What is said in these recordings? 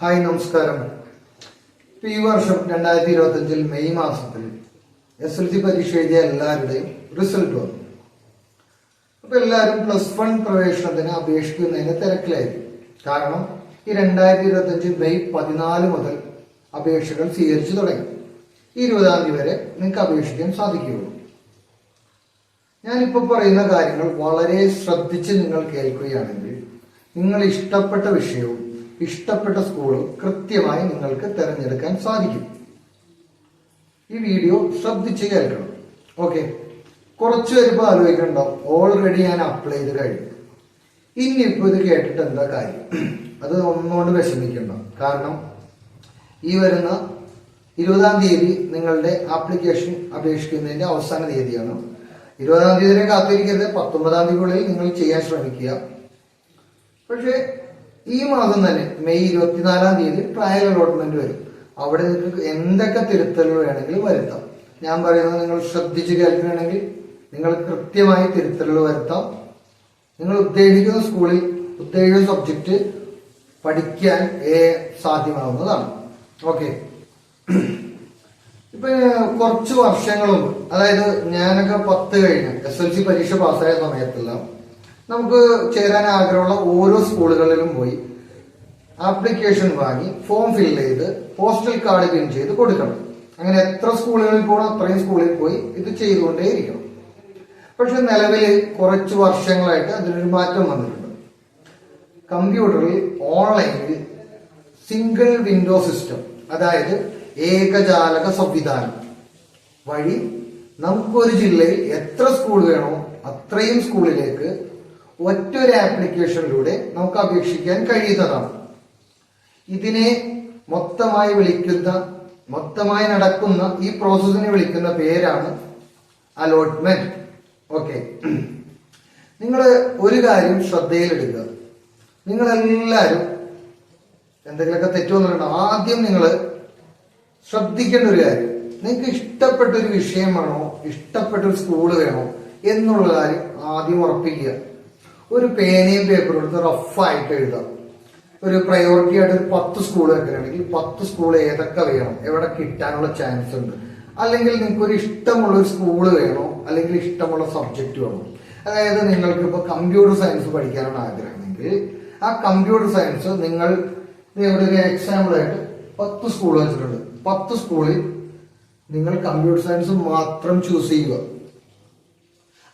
Hi നമസ്കാരം. ഈ വർഷം രണ്ടായിരത്തി ഇരുപത്തി അഞ്ചിൽ മെയ് മാസത്തിൽ എസ് എൽ സി പരീക്ഷ എഴുതിയ എല്ലാവരുടെയും റിസൾട്ട് വന്നു. അപ്പൊ എല്ലാവരും പ്ലസ് വൺ പ്രവേശനത്തിന് അപേക്ഷിക്കുന്നതിന് തിരക്കിലായിരുന്നു കാരണം ഈ രണ്ടായിരത്തി ഇരുപത്തി അഞ്ച് മെയ് പതിനാല് മുതൽ അപേക്ഷകൾ സ്വീകരിച്ചു തുടങ്ങി. ഇരുപതാം തീയതി വരെ നിങ്ങൾക്ക് അപേക്ഷിക്കാൻ സാധിക്കുകയുള്ളൂ. ഞാനിപ്പോൾ പറയുന്ന കാര്യങ്ങൾ വളരെ ശ്രദ്ധിച്ച് നിങ്ങൾ കേൾക്കുകയാണെങ്കിൽ നിങ്ങൾ ഇഷ്ടപ്പെട്ട വിഷയവും ഇഷ്ടപ്പെട്ട സ്കൂളും കൃത്യമായി നിങ്ങൾക്ക് തിരഞ്ഞെടുക്കാൻ സാധിക്കും. ഈ വീഡിയോ ശ്രദ്ധിച്ച് കേൾക്കണം. ഓക്കെ കുറച്ച് വരുമ്പോൾ ആലോചിക്കണ്ടോ. ഓൾറെഡി ഞാൻ അപ്ലൈ ചെയ്ത് കഴിഞ്ഞു. ഇനിയിപ്പോൾ ഇത് കേട്ടിട്ട് എന്താ കാര്യം? അത് ഒന്നുകൊണ്ട് വിഷമിക്കണ്ട. കാരണം ഈ വരുന്ന ഇരുപതാം തീയതി നിങ്ങളുടെ ആപ്ലിക്കേഷൻ അപേക്ഷിക്കുന്നതിന്റെ അവസാന തീയതിയാണ്. ഇരുപതാം തീയതി വരെ കാത്തിരിക്കരുത്. പത്തൊമ്പതാം തീയതിക്കുള്ളിൽ നിങ്ങൾ ചെയ്യാൻ ശ്രമിക്കുക. പക്ഷേ ഈ മാസം തന്നെ മെയ് ഇരുപത്തിനാലാം തീയതി ട്രയൽ അലോട്ട്മെന്റ് വരും. അവിടെ നിങ്ങൾക്ക് എന്തൊക്കെ തിരുത്തലുകൾ വേണമെങ്കിലും വരുത്താം. ഞാൻ പറയുന്നത് നിങ്ങൾ ശ്രദ്ധിച്ച് കേൾക്കുകയാണെങ്കിൽ നിങ്ങൾ കൃത്യമായി തിരുത്തലുകൾ വരുത്താം. നിങ്ങൾ ഉദ്ദേശിക്കുന്ന സ്കൂളിൽ ഉദ്ദേശിക്കുന്ന സബ്ജക്റ്റ് പഠിക്കാൻ സാധ്യമാവുന്നതാണ്. ഓക്കെ ഇപ്പൊ കുറച്ച് വർഷങ്ങൾ അതായത് ഞാനൊക്കെ പത്ത് കഴിഞ്ഞ്. എസ് എൽ സി പരീക്ഷ പാസ്സായ സമയത്തെല്ലാം നമുക്ക് ചേരാൻ ആഗ്രഹമുള്ള ഓരോ സ്കൂളുകളിലും പോയി ആപ്ലിക്കേഷൻ വാങ്ങി ഫോം ഫിൽ ചെയ്ത് പോസ്റ്റൽ കാർഡ് പിൻ ചെയ്ത് കൊടുക്കണം. അങ്ങനെ എത്ര സ്കൂളുകളിൽ പോകണം അത്രയും സ്കൂളിൽ പോയി ഇത് ചെയ്തുകൊണ്ടേയിരിക്കണം. പക്ഷെ നിലവിൽ കുറച്ച് വർഷങ്ങളായിട്ട് അതിനൊരു മാറ്റം വന്നിട്ടുണ്ട്. കമ്പ്യൂട്ടറിൽ ഓൺലൈനിൽ സിംഗിൾ വിൻഡോ സിസ്റ്റം അതായത് ഏകജാലക സംവിധാനം വഴി നമുക്കൊരു ജില്ലയിൽ എത്ര സ്കൂൾ വേണോ അത്രയും സ്കൂളിലേക്ക് ഒറ്റൊരു ആപ്ലിക്കേഷനിലൂടെ നമുക്ക് അപേക്ഷിക്കാൻ കഴിയുന്നതാണ്. ഇതിനെ മൊത്തമായി വിളിക്കുന്ന മൊത്തമായി നടക്കുന്ന ഈ പ്രോസസ്സിനെ വിളിക്കുന്ന പേരാണ് അലോട്ട്മെന്റ് ഓക്കെ നിങ്ങൾ ഒരു കാര്യം ശ്രദ്ധയിലെടുക്കുക നിങ്ങളെല്ലാവരും എന്തെങ്കിലുമൊക്കെ തെറ്റുവന്നിട്ടുണ്ടോ ആദ്യം നിങ്ങൾ ശ്രദ്ധിക്കേണ്ട ഒരു കാര്യം. നിങ്ങൾക്ക് ഇഷ്ടപ്പെട്ട ഒരു വേണോ? ഇഷ്ടപ്പെട്ട സ്കൂൾ വേണോ? എന്നുള്ള കാര്യം ആദ്യം ഉറപ്പിക്കുക. ഒരു പേനയും പേപ്പറും എടുത്ത് റഫായിട്ട് എഴുതാം. ഒരു പ്രയോറിറ്റി ആയിട്ട് ഒരു പത്ത് സ്കൂൾ വെക്കുകയാണെങ്കിൽ പത്ത് സ്കൂൾ ഏതൊക്കെ വേണം എവിടെ കിട്ടാനുള്ള ചാൻസ് ഉണ്ട്. അല്ലെങ്കിൽ നിങ്ങൾക്ക് ഒരു ഇഷ്ടമുള്ള ഒരു സ്കൂൾ വേണോ അല്ലെങ്കിൽ ഇഷ്ടമുള്ള സബ്ജക്റ്റ് വേണോ. അതായത് നിങ്ങൾക്ക് ഇപ്പോൾ കമ്പ്യൂട്ടർ സയൻസ് പഠിക്കാനാണ് ആഗ്രഹമെങ്കിൽ ആ കമ്പ്യൂട്ടർ സയൻസ് നിങ്ങൾ ഇവിടെ ഒരു എക്സാമ്പിൾ ആയിട്ട് പത്ത് സ്കൂൾ വെച്ചിട്ടുണ്ട്. പത്ത് സ്കൂളിൽ നിങ്ങൾ കമ്പ്യൂട്ടർ സയൻസ് മാത്രം ചൂസ് ചെയ്യുക.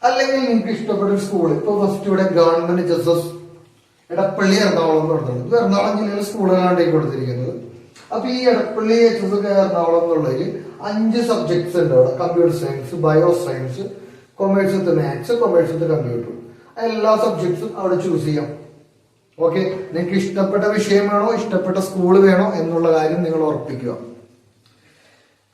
അല്ലെങ്കിൽ നിങ്ങൾക്ക് ഇഷ്ടപ്പെട്ട സ്കൂൾ ഇപ്പൊ ഫസ്റ്റ് ഇവിടെ ഗവൺമെന്റ് ജസസ് എടപ്പള്ളി എറണാകുളം പറഞ്ഞിട്ടുണ്ട്. ഇത് എറണാകുളം ജില്ലയിലെ സ്കൂളുകളാണ് കൊടുത്തിരിക്കുന്നത്. അപ്പൊ ഈ എടപ്പള്ളി എച്ച് എസ് എറണാകുളം എന്നുള്ളതിൽ അഞ്ച് സബ്ജക്ട്സ് ഉണ്ട് അവിടെ. Computer science bio science commerce with maths commerce with computer എല്ലാ സബ്ജക്ട്സും അവിടെ ചൂസ് ചെയ്യാം. ഓക്കെ നിങ്ങൾക്ക് ഇഷ്ടപ്പെട്ട വിഷയം വേണോ ഇഷ്ടപ്പെട്ട സ്കൂൾ വേണോ എന്നുള്ള കാര്യം നിങ്ങൾ ഉറപ്പിക്കുക.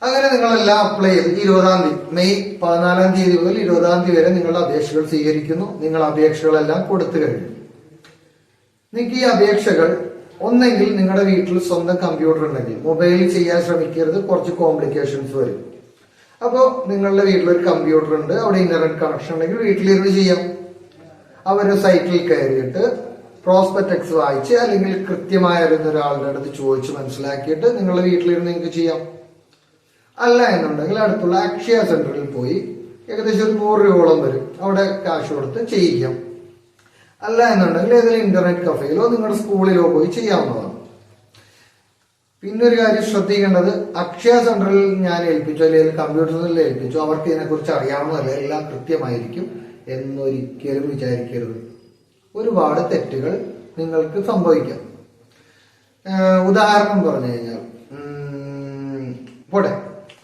അങ്ങനെ നിങ്ങളെല്ലാം അപ്ലൈ ചെയ്ത് ഇരുപതാം തീയതി മെയ് പതിനാലാം തീയതി മുതൽ ഇരുപതാം തീയതി വരെ നിങ്ങളുടെ അപേക്ഷകൾ സ്വീകരിക്കുന്നു. നിങ്ങൾ അപേക്ഷകളെല്ലാം കൊടുത്തു കഴിഞ്ഞു. നിങ്ങൾക്ക് ഈ അപേക്ഷകൾ ഒന്നെങ്കിൽ നിങ്ങളുടെ വീട്ടിൽ സ്വന്തം കമ്പ്യൂട്ടർ ഉണ്ടെങ്കിൽ മൊബൈലിൽ ചെയ്യാൻ ശ്രമിക്കരുത് കുറച്ച് കോംപ്ലിക്കേഷൻസ് വരും. അപ്പോൾ നിങ്ങളുടെ വീട്ടിലൊരു കമ്പ്യൂട്ടർ ഉണ്ട് അവിടെ ഇന്റർനെറ്റ് കണക്ഷൻ ഉണ്ടെങ്കിൽ വീട്ടിലിരുന്ന് ചെയ്യാം. അവർ സൈറ്റിൽ കയറിയിട്ട് പ്രോസ്പെക്ടക്സ് വായിച്ച് അല്ലെങ്കിൽ കൃത്യമായ ഒരാളുടെ അടുത്ത് ചോദിച്ച് മനസ്സിലാക്കിയിട്ട് നിങ്ങളുടെ വീട്ടിലിരുന്ന് നിങ്ങൾക്ക് ചെയ്യാം. അല്ല എന്നുണ്ടെങ്കിൽ അടുത്തുള്ള അക്ഷയ സെന്ററിൽ പോയി ഏകദേശം ഒരു നൂറ് രൂപയോളം വരും. അവിടെ കാശ് കൊടുത്ത് ചെയ്യാം അല്ല എന്നുണ്ടെങ്കിൽ ഏതെങ്കിലും ഇന്റർനെറ്റ് കഫേയിലോ നിങ്ങളുടെ സ്കൂളിലോ പോയി ചെയ്യാവുന്നതാണ്. പിന്നെ ഒരു കാര്യം ശ്രദ്ധിക്കേണ്ടത് അക്ഷയ സെന്ററിൽ ഞാൻ ഏൽപ്പിച്ചു അല്ലെങ്കിൽ കമ്പ്യൂട്ടർ സെന്ററിൽ ഏൽപ്പിച്ചു അവർക്ക് ഇതിനെക്കുറിച്ച് അറിയാവുന്നതല്ല എല്ലാം കൃത്യമായിരിക്കും എന്നൊരിക്കലും വിചാരിക്കരുത്. ഒരുപാട് തെറ്റുകൾ നിങ്ങൾക്ക് സംഭവിക്കാം. ഉദാഹരണം പറഞ്ഞു കഴിഞ്ഞാൽ പോട്ടെ.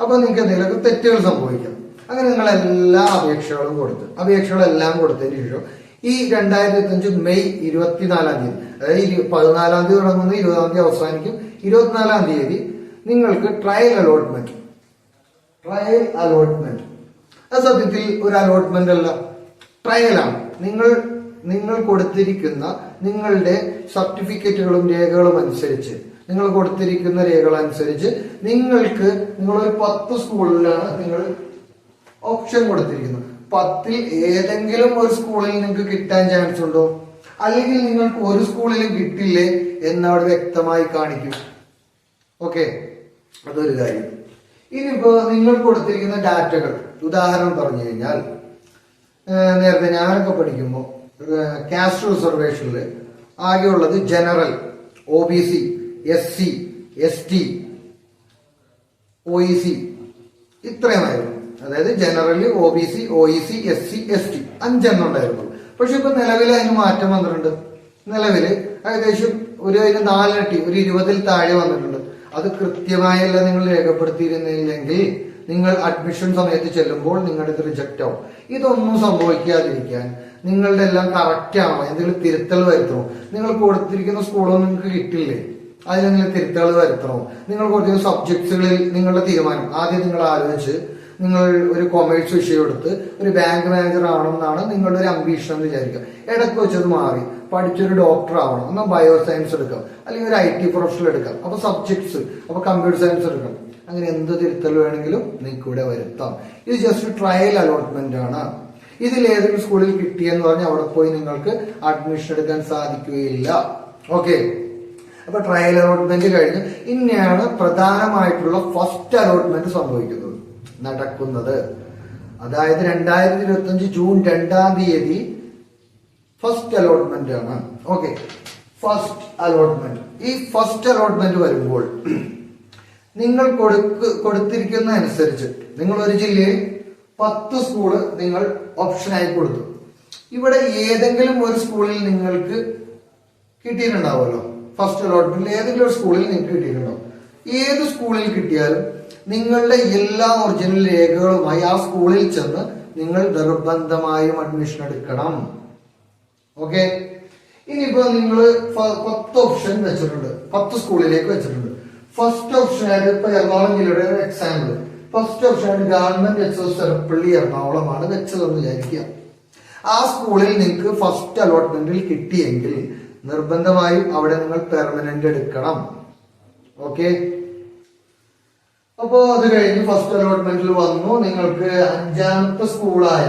അപ്പൊ നിങ്ങൾക്ക് എന്തെങ്കിലുമൊക്കെ തെറ്റുകൾ സംഭവിക്കാം. അങ്ങനെ നിങ്ങൾ എല്ലാ അപേക്ഷകളും കൊടുത്ത് അപേക്ഷകളെല്ലാം കൊടുത്തതിന് ശേഷം ഈ രണ്ടായിരത്തി ഇരുപത്തഞ്ച് മെയ് ഇരുപത്തിനാലാം തീയതി അതായത് പതിനാലാം തീയതി തുടങ്ങുന്ന ഇരുപതാം തീയതി അവസാനിക്കും. ഇരുപത്തിനാലാം തീയതി നിങ്ങൾക്ക് ട്രയൽ അലോട്ട്മെന്റ് ട്രയൽ അലോട്ട്മെന്റ് അത് സത്യത്തിൽ ഒരു അലോട്ട്മെന്റ് അല്ല ട്രയലാണ് നിങ്ങൾ നിങ്ങൾ കൊടുത്തിരിക്കുന്ന നിങ്ങളുടെ സർട്ടിഫിക്കറ്റുകളും രേഖകളും അനുസരിച്ച് നിങ്ങൾ കൊടുത്തിരിക്കുന്ന രേഖകൾ അനുസരിച്ച് നിങ്ങൾക്ക് നിങ്ങളൊരു പത്ത് സ്കൂളിലാണ് നിങ്ങൾ ഓപ്ഷൻ കൊടുത്തിരിക്കുന്നത്. പത്തിൽ ഏതെങ്കിലും ഒരു സ്കൂളിൽ നിങ്ങൾക്ക് കിട്ടാൻ ചാൻസ് ഉണ്ടോ? അല്ലെങ്കിൽ നിങ്ങൾക്ക് ഒരു സ്കൂളിലും കിട്ടില്ലേ എന്നവിടെ വ്യക്തമായി കാണിക്കും. ഓക്കെ അതൊരു കാര്യം. ഇനിയിപ്പോ നിങ്ങൾ കൊടുത്തിരിക്കുന്ന ഡാറ്റകൾ ഉദാഹരണം പറഞ്ഞു കഴിഞ്ഞാൽ നേരത്തെ ഞാനൊക്കെ പഠിക്കുമ്പോൾ കാസ്റ്റ് റിസർവേഷനിൽ ആകെയുള്ളത് general O B C S C S T O E C ഇത്രയുമായിരുന്നു അതായത് generally O B C O E C S C S T അഞ്ചെണ്ണം ഉണ്ടായിരുന്നു. പക്ഷെ ഇപ്പൊ നിലവിൽ അതിന് മാറ്റം വന്നിട്ടുണ്ട്. നിലവിൽ ഏകദേശം ഒരു അതിന് നാലിരട്ടി ഒരു ഇരുപതിൽ താഴെ വന്നിട്ടുണ്ട്. അത് കൃത്യമായല്ല നിങ്ങൾ രേഖപ്പെടുത്തിയിരുന്നില്ലെങ്കിൽ നിങ്ങൾ അഡ്മിഷൻ സമയത്ത് ചെല്ലുമ്പോൾ നിങ്ങളുടെ ഇത് റിജക്റ്റ് ആവും. ഇതൊന്നും സംഭവിക്കാതിരിക്കാൻ നിങ്ങളുടെ എല്ലാം കറക്റ്റ് ആവാം എന്തെങ്കിലും തിരുത്തൽ വരുത്തണം? നിങ്ങൾ കൊടുത്തിരിക്കുന്ന സ്കൂളൊന്നും നിങ്ങൾക്ക് കിട്ടില്ലേ? അതിലെങ്കിലും തിരുത്തുകൾ വരുത്തണോ. നിങ്ങൾ കുറച്ച് സബ്ജക്ട്സുകളിൽ നിങ്ങളുടെ തീരുമാനം. ആദ്യം നിങ്ങൾ ആലോചിച്ച് നിങ്ങൾ ഒരു കൊമേഴ്സ് വിഷയം എടുത്ത് ഒരു ബാങ്ക് മാനേജർ ആവണമെന്നാണ് നിങ്ങളുടെ ഒരു അംബീഷൻ എന്ന് വിചാരിക്കുക. ഇടയ്ക്ക് വെച്ചത് മാറി. പഠിച്ചൊരു ഡോക്ടർ ആവണം. എന്നാൽ ബയോ സയൻസ് എടുക്കാം. അല്ലെങ്കിൽ ഒരു ഐ ടി പ്രൊഫഷണൽ എടുക്കാം. അപ്പൊ സബ്ജക്ട്സ് അപ്പൊ കമ്പ്യൂട്ടർ സയൻസ് എടുക്കാം. അങ്ങനെ എന്ത് തിരുത്തൽ വേണമെങ്കിലും നിങ്ങൾക്ക് ഇവിടെ വരുത്താം. ഇത് ജസ്റ്റ് ട്രയൽ അലോട്ട്മെന്റ് ആണ്. ഇതിൽ ഏതെങ്കിലും സ്കൂളിൽ കിട്ടിയെന്ന് പറഞ്ഞാൽ അവിടെ പോയി നിങ്ങൾക്ക് അഡ്മിഷൻ എടുക്കാൻ സാധിക്കുകയില്ല. ഓക്കെ അപ്പൊ ട്രയൽ അലോട്ട്മെന്റ് കഴിഞ്ഞ് ഇന്നെയാണ് പ്രധാനമായിട്ടുള്ള ഫസ്റ്റ് അലോട്ട്മെന്റ് സംഭവിക്കുന്നത്. നടക്കുന്നത്. അതായത് രണ്ടായിരത്തി ഇരുപത്തി അഞ്ച് ജൂൺ രണ്ടാം തീയതി ഫസ്റ്റ് അലോട്ട്മെന്റ് ആണ്. ഓക്കെ ഫസ്റ്റ് അലോട്ട്മെന്റ് ഈ ഫസ്റ്റ് അലോട്ട്മെന്റ് വരുമ്പോൾ നിങ്ങൾ കൊടുക്ക് കൊടുത്തിരിക്കുന്ന അനുസരിച്ച് നിങ്ങൾ ഒരു ജില്ലയിൽ പത്ത് സ്കൂൾ നിങ്ങൾ ഓപ്ഷനായി കൊടുത്തു. ഇവിടെ ഏതെങ്കിലും ഒരു സ്കൂളിൽ നിങ്ങൾക്ക് കിട്ടിയിട്ടുണ്ടാവുമല്ലോ. ഫസ്റ്റ് അലോട്ട്മെന്റിൽ ഏതെങ്കിലും ഒരു സ്കൂളിൽ നിങ്ങൾക്ക് കിട്ടിയിട്ടുണ്ടാവും ഏത് സ്കൂളിൽ കിട്ടിയാലും നിങ്ങളുടെ എല്ലാ ഒറിജിനൽ രേഖകളുമായി ആ സ്കൂളിൽ ചെന്ന് നിങ്ങൾ നിർബന്ധമായും അഡ്മിഷൻ എടുക്കണം. ഓക്കെ ഇനിയിപ്പോ നിങ്ങൾ പത്ത് ഓപ്ഷൻ വെച്ചിട്ടുണ്ട്. പത്ത് സ്കൂളിലേക്ക് വെച്ചിട്ടുണ്ട്. ഫസ്റ്റ് ഓപ്ഷൻ ആയിട്ട് ഇപ്പൊ എറണാകുളം ജില്ലയുടെ ഒരു എക്സാമ്പിൾ ഫസ്റ്റ് ഓപ്ഷൻ ആയിട്ട് ഗവൺമെന്റ് എച്ച് എസ് ചെറുപ്പള്ളി എറണാകുളമാണ് വെച്ചതെന്ന് വിചാരിക്കുക. ആ സ്കൂളിൽ നിങ്ങൾക്ക് ഫസ്റ്റ് അലോട്ട്മെന്റിൽ കിട്ടിയെങ്കിൽ നിർബന്ധമായും അവിടെ നിങ്ങൾ പെർമനന്റ് എടുക്കണം. ഓക്കെ അപ്പോ അത് കഴിഞ്ഞ് ഫസ്റ്റ് അലോട്ട്മെന്റിൽ വന്നു. നിങ്ങൾക്ക് അഞ്ചാമത്തെ സ്കൂളായ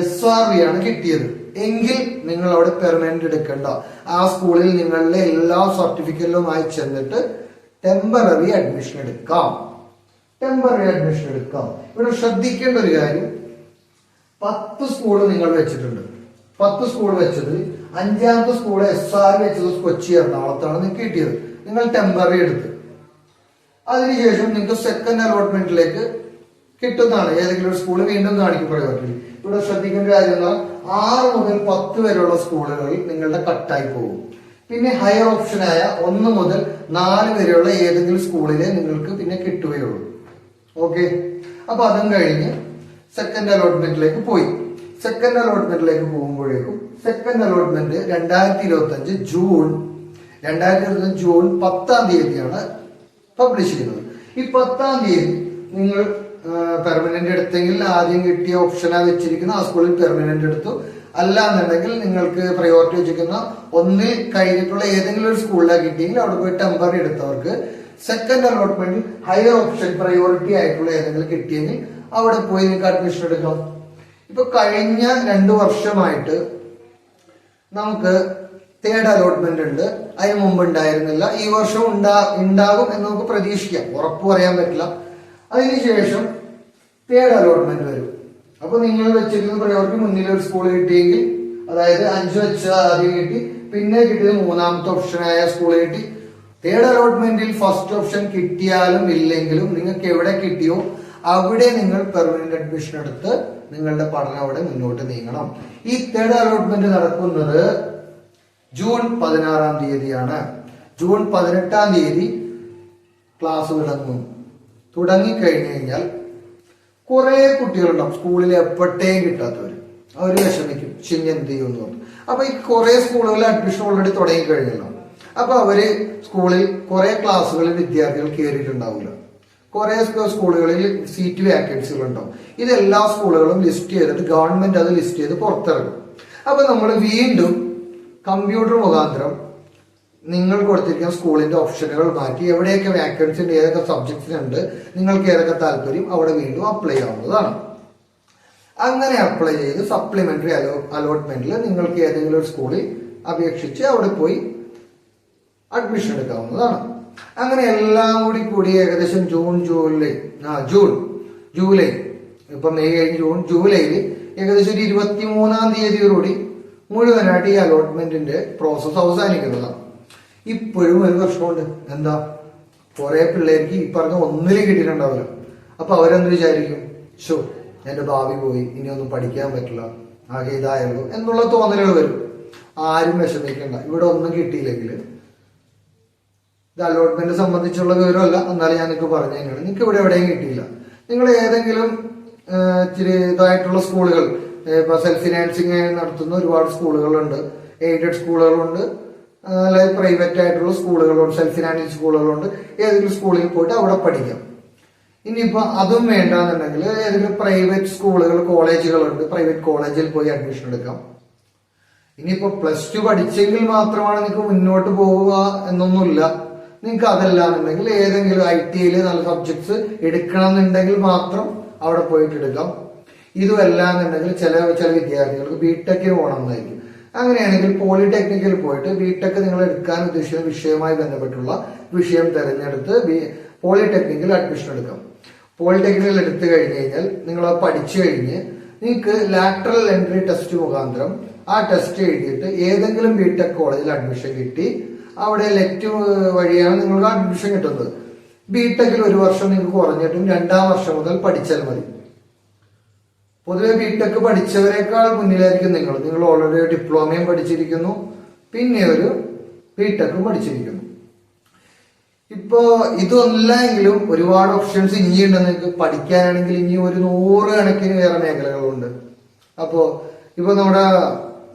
എസ് ആർ വി ആണ് കിട്ടിയത്. എങ്കിൽ നിങ്ങൾ അവിടെ പെർമനന്റ് എടുക്കണ്ട. ആ സ്കൂളിൽ നിങ്ങളുടെ എല്ലാ സർട്ടിഫിക്കറ്റിലുമായി ചെന്നിട്ട് ടെമ്പററി അഡ്മിഷൻ എടുക്കാം. ടെമ്പററി അഡ്മിഷൻ എടുക്കാം. ഇവിടെ ശ്രദ്ധിക്കേണ്ട ഒരു കാര്യം. പത്ത് സ്കൂൾ നിങ്ങൾ വെച്ചിട്ടുണ്ട്. പത്ത് സ്കൂൾ വെച്ചത് അഞ്ചാമത്തെ സ്കൂൾ എസ് ആർ വെച്ചത് കൊച്ചി എറണാകുളത്താണ് നിങ്ങൾക്ക് കിട്ടിയത്. നിങ്ങൾ ടെമ്പററി എടുത്ത്. അതിനുശേഷം നിങ്ങൾക്ക് സെക്കൻഡ് അലോട്ട്മെന്റിലേക്ക് കിട്ടുന്നതാണ്. ഏതെങ്കിലും ഒരു സ്കൂൾ വീണ്ടും കാണിക്കും പ്രയോറിറ്റി. ഇവിടെ ശ്രദ്ധിക്കേണ്ട കാര്യം എന്നാൽ ആറ് മുതൽ പത്ത് വരെയുള്ള സ്കൂളുകളിൽ നിങ്ങളുടെ കട്ടായി പോകും. പിന്നെ ഹയർ ഓപ്ഷനായ ഒന്ന് മുതൽ നാല് വരെയുള്ള ഏതെങ്കിലും സ്കൂളിലെ നിങ്ങൾക്ക് പിന്നെ കിട്ടുകയുള്ളൂ. ഓക്കെ അപ്പൊ അതും കഴിഞ്ഞ് സെക്കൻഡ് അലോട്ട്മെന്റിലേക്ക് പോയി. സെക്കൻഡ് അലോട്ട്മെന്റിലേക്ക് പോകുമ്പോഴേക്കും സെക്കൻഡ് അലോട്ട്മെന്റ് രണ്ടായിരത്തി ഇരുപത്തി അഞ്ച് ജൂൺ രണ്ടായിരത്തി ഇരുപത്തി ജൂൺ പത്താം തീയതിയാണ് പബ്ലിഷ് ചെയ്യുന്നത്. ഈ പത്താം തീയതി നിങ്ങൾ പെർമനന്റ് എടുത്തെങ്കിൽ ആദ്യം കിട്ടിയ ഓപ്ഷനാ വെച്ചിരിക്കുന്ന ആ സ്കൂളിൽ പെർമനന്റ് എടുത്തു. അല്ല എന്നുണ്ടെങ്കിൽ നിങ്ങൾക്ക് പ്രയോറിറ്റി വെച്ചിരിക്കുന്ന ഒന്നിൽ കഴിഞ്ഞിട്ടുള്ള ഏതെങ്കിലും ഒരു സ്കൂളിലാണ് കിട്ടിയെങ്കിൽ അവിടെ പോയി ടെമ്പററി എടുത്തവർക്ക് സെക്കൻഡ് അലോട്ട്മെന്റിൽ ഹയർ ഓപ്ഷൻ പ്രയോറിറ്റി ആയിട്ടുള്ള ഏതെങ്കിലും കിട്ടിയെങ്കിൽ അവിടെ പോയി നിങ്ങൾക്ക് അഡ്മിഷൻ എടുക്കാം. ഇപ്പൊ കഴിഞ്ഞ രണ്ടു വർഷമായിട്ട് നമുക്ക് തേർഡ് അലോട്ട്മെന്റ് ഉണ്ട്. അതിന് മുമ്പ് ഉണ്ടായിരുന്നില്ല. ഈ വർഷം ഉണ്ടാ ഉണ്ടാകും എന്ന് നമുക്ക് പ്രതീക്ഷിക്കാം. ഉറപ്പ് പറയാൻ പറ്റില്ല. അതിനുശേഷം തേർഡ് അലോട്ട്മെന്റ് വരും. അപ്പൊ നിങ്ങൾ വെച്ചിരിക്കുന്ന പ്രയോറിറ്റി മുന്നിൽ ഒരു സ്കൂൾ കിട്ടിയെങ്കിൽ അതായത് അഞ്ചു വെച്ച ആദ്യം കിട്ടി പിന്നെ കിട്ടിയത് മൂന്നാമത്തെ ഓപ്ഷനായ സ്കൂൾ കിട്ടി. തേർഡ് അലോട്ട്മെന്റിൽ ഫസ്റ്റ് ഓപ്ഷൻ കിട്ടിയാലും ഇല്ലെങ്കിലും നിങ്ങൾക്ക് എവിടെ കിട്ടിയോ അവിടെ നിങ്ങൾ പെർമനന്റ് അഡ്മിഷൻ എടുത്ത് നിങ്ങളുടെ പഠനം അവിടെ മുന്നോട്ട് നീങ്ങണം. ഈ തേർഡ് അലോട്ട്മെന്റ് നടക്കുന്നത് ജൂൺ പതിനാറാം തീയതിയാണ്. ജൂൺ പതിനെട്ടാം തീയതി ക്ലാസ് തുടങ്ങും തുടങ്ങിക്കഴിഞ്ഞു കഴിഞ്ഞാൽ കുറെ കുട്ടികളുണ്ടാവും. സ്കൂളിൽ എപ്പോഴത്തേയും കിട്ടാത്തവർ അവർ വിഷമിക്കും. ചിങ്ങ എന്ത് എന്ന് പറഞ്ഞു. അപ്പൊ ഈ കുറെ സ്കൂളുകളിൽ അഡ്മിഷൻ ഓൾറെഡി തുടങ്ങി കഴിഞ്ഞല്ലോ അപ്പൊ അവർ സ്കൂളിൽ കുറെ ക്ലാസ്സുകളിൽ വിദ്യാർത്ഥികൾ കയറിയിട്ടുണ്ടാവില്ല കുറെ സ്കൂളുകളിൽ സീറ്റ് വേക്കൻസികൾ ഉണ്ടാവും ഇതെല്ലാ സ്കൂളുകളും ലിസ്റ്റ് ചെയ്തിട്ട് ഗവൺമെന്റ് അത് ലിസ്റ്റ് ചെയ്ത് പുറത്തിറങ്ങും അപ്പൊ നമ്മൾ വീണ്ടും കമ്പ്യൂട്ടർ മുഖാന്തരം നിങ്ങൾ കൊടുത്തിരിക്കുന്ന സ്കൂളിന്റെ ഓപ്ഷനുകൾ മാറ്റി എവിടെയൊക്കെ വേക്കൻസി ഉണ്ട് ഏതൊക്കെ സബ്ജക്ട്സിനുണ്ട് നിങ്ങൾക്ക് ഏതൊക്കെ താല്പര്യം അവിടെ വീണ്ടും അപ്ലൈ ആവുന്നതാണ്. അങ്ങനെ അപ്ലൈ ചെയ്ത് സപ്ലിമെന്ററി അലോ അലോട്ട്മെന്റിൽ നിങ്ങൾക്ക് ഏതെങ്കിലും ഒരു സ്കൂളിൽ അപേക്ഷിച്ച് അവിടെ പോയി അഡ്മിഷൻ എടുക്കാവുന്നതാണ്. അങ്ങനെ എല്ലാം കൂടി കൂടി ഏകദേശം ജൂൺ ജൂലൈ ആ ജൂൺ ജൂലൈ. ഇപ്പൊ മെയ് കഴിഞ്ഞ് ജൂൺ ജൂലൈയിൽ ഏകദേശം ഒരു ഇരുപത്തി മൂന്നാം തീയതിയോടുകൂടി മുഴുവനായിട്ട് ഈ അലോട്ട്മെന്റിന്റെ പ്രോസസ് അവസാനിക്കുന്നതാണ്. ഇപ്പോഴും ഒരു പ്രശ്നമുണ്ട്. എന്താ? കുറെ പിള്ളേർക്ക് ഈ പറഞ്ഞ ഒന്നിലും കിട്ടിയിട്ടുണ്ടാവില്ല. അപ്പൊ അവരെന്ത് വിചാരിക്കും? ഷോ എന്റെ ഭാവി പോയി. ഇനി ഒന്നും പഠിക്കാൻ പറ്റില്ല. ആകെ ഇതായല്ലോ. എന്നുള്ള തോന്നലുകൾ വരും. ആരും വിഷമിക്കണ്ട. ഇവിടെ ഒന്നും കിട്ടിയില്ലെങ്കിൽ ഇത് അലോട്ട്മെന്റ് സംബന്ധിച്ചുള്ള വിവരമല്ല. എന്നാലും ഞാൻ നിങ്ങൾക്ക് പറഞ്ഞു തന്നെയാണ് നിങ്ങൾക്ക് ഇവിടെ എവിടെയും കിട്ടിയില്ല. നിങ്ങൾ ഏതെങ്കിലും ഇച്ചിരി ഇതായിട്ടുള്ള സ്കൂളുകൾ ഇപ്പൊ സെൽഫ് ഫിനാൻസിങ് നടത്തുന്ന ഒരുപാട് സ്കൂളുകളുണ്ട്. എയ്ഡഡ് സ്കൂളുകളുണ്ട്. അല്ലെങ്കിൽ പ്രൈവറ്റ് ആയിട്ടുള്ള സ്കൂളുകളുണ്ട് സെൽഫ് ഫിനാൻസിങ് സ്കൂളുകളുണ്ട്. ഏതെങ്കിലും സ്കൂളിൽ പോയിട്ട് അവിടെ പഠിക്കാം. ഇനിയിപ്പോ അതും വേണ്ടാന്നുണ്ടെങ്കിൽ ഏതെങ്കിലും പ്രൈവറ്റ് സ്കൂളുകൾ കോളേജുകളുണ്ട്. പ്രൈവറ്റ് കോളേജിൽ പോയി അഡ്മിഷൻ എടുക്കാം. ഇനിയിപ്പോ പ്ലസ് ടു പഠിച്ചെങ്കിൽ മാത്രമാണ് നിങ്ങൾക്ക് മുന്നോട്ട് പോവുക എന്നൊന്നുമില്ല. നിങ്ങൾക്ക് അതല്ല എന്നുണ്ടെങ്കിൽ ഏതെങ്കിലും ഐ ടിയിൽ നല്ല സബ്ജക്ട്സ് എടുക്കണം എന്നുണ്ടെങ്കിൽ മാത്രം അവിടെ പോയിട്ട് എടുക്കാം. ഇതുമല്ല എന്നുണ്ടെങ്കിൽ ചില ചില വിദ്യാർത്ഥികൾക്ക് ബിടെക്കിന് പോകണം എന്നായിരിക്കും. അങ്ങനെയാണെങ്കിൽ പോളിടെക്നിക്കിൽ പോയിട്ട് ബി ടെക് നിങ്ങൾ എടുക്കാൻ ഉദ്ദേശിക്കുന്ന വിഷയവുമായി ബന്ധപ്പെട്ടുള്ള വിഷയം തിരഞ്ഞെടുത്ത് ബി പോളിടെക്നിക്കിൽ അഡ്മിഷൻ എടുക്കാം. പോളിടെക്നിക്കിൽ എടുത്തു കഴിഞ്ഞ് കഴിഞ്ഞാൽ നിങ്ങൾ പഠിച്ചു കഴിഞ്ഞ് നിങ്ങൾക്ക് ലാറ്ററൽ എൻട്രി ടെസ്റ്റ് മുഖാന്തരം ആ ടെസ്റ്റ് എഴുതിയിട്ട് ഏതെങ്കിലും ബി ടെക് കോളേജിൽ അഡ്മിഷൻ കിട്ടി അവിടെ ലെറ്റ് വഴിയാണ് നിങ്ങൾക്ക് അഡ്മിഷൻ കിട്ടുന്നത്. ബിടെക്കിൽ ഒരു വർഷം നിങ്ങൾക്ക് കുറഞ്ഞിട്ടും രണ്ടാം വർഷം മുതൽ പഠിച്ചാൽ മതി. പൊതുവെ ബിടെക് പഠിച്ചവരെക്കാൾ മുന്നിലായിരിക്കും നിങ്ങൾ. നിങ്ങൾ ഓൾറെഡി ഡിപ്ലോമയും പഠിച്ചിരിക്കുന്നു. പിന്നെ ഒരു ബിടെക്കും പഠിച്ചിരിക്കുന്നു. ഇപ്പോ ഇതൊന്നെങ്കിലും ഒരുപാട് ഓപ്ഷൻസ് ഇനിയുണ്ട് നിങ്ങൾക്ക് പഠിക്കാനാണെങ്കിൽ ഇനി ഒരു നൂറ് കണക്കിന് വേറെ മേഖലകളുണ്ട്. അപ്പോ ഇപ്പൊ നമ്മുടെ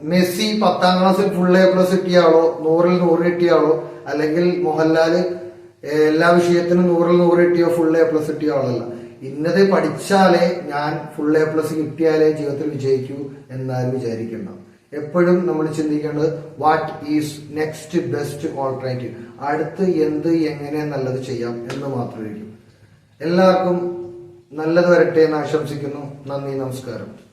മെസ്സി പത്താം ക്ലാസ്സിൽ ഫുൾ എ പ്ലസ് കിട്ടിയാളോ? നൂറിൽ നൂറ് കിട്ടിയാളോ? അല്ലെങ്കിൽ മോഹൻലാൽ എല്ലാ വിഷയത്തിനും നൂറിൽ നൂറ് കിട്ടിയോ? ഫുൾ എ പ്ലസ് കിട്ടിയ ആളല്ല. ഇന്നത് പഠിച്ചാലേ ഞാൻ ഫുൾ എ പ്ലസ് കിട്ടിയാലേ ജീവിതത്തിൽ വിജയിക്കൂ എന്നാരും വിചാരിക്കണം എപ്പോഴും നമ്മൾ ചിന്തിക്കേണ്ടത് what is next best alternative അടുത്ത് എന്ത് എങ്ങനെ നല്ലത് ചെയ്യാം എന്ന് മാത്രമായിരിക്കും. എല്ലാവർക്കും നല്ലത് വരട്ടെ എന്ന് ആശംസിക്കുന്നു. നന്ദി നമസ്കാരം.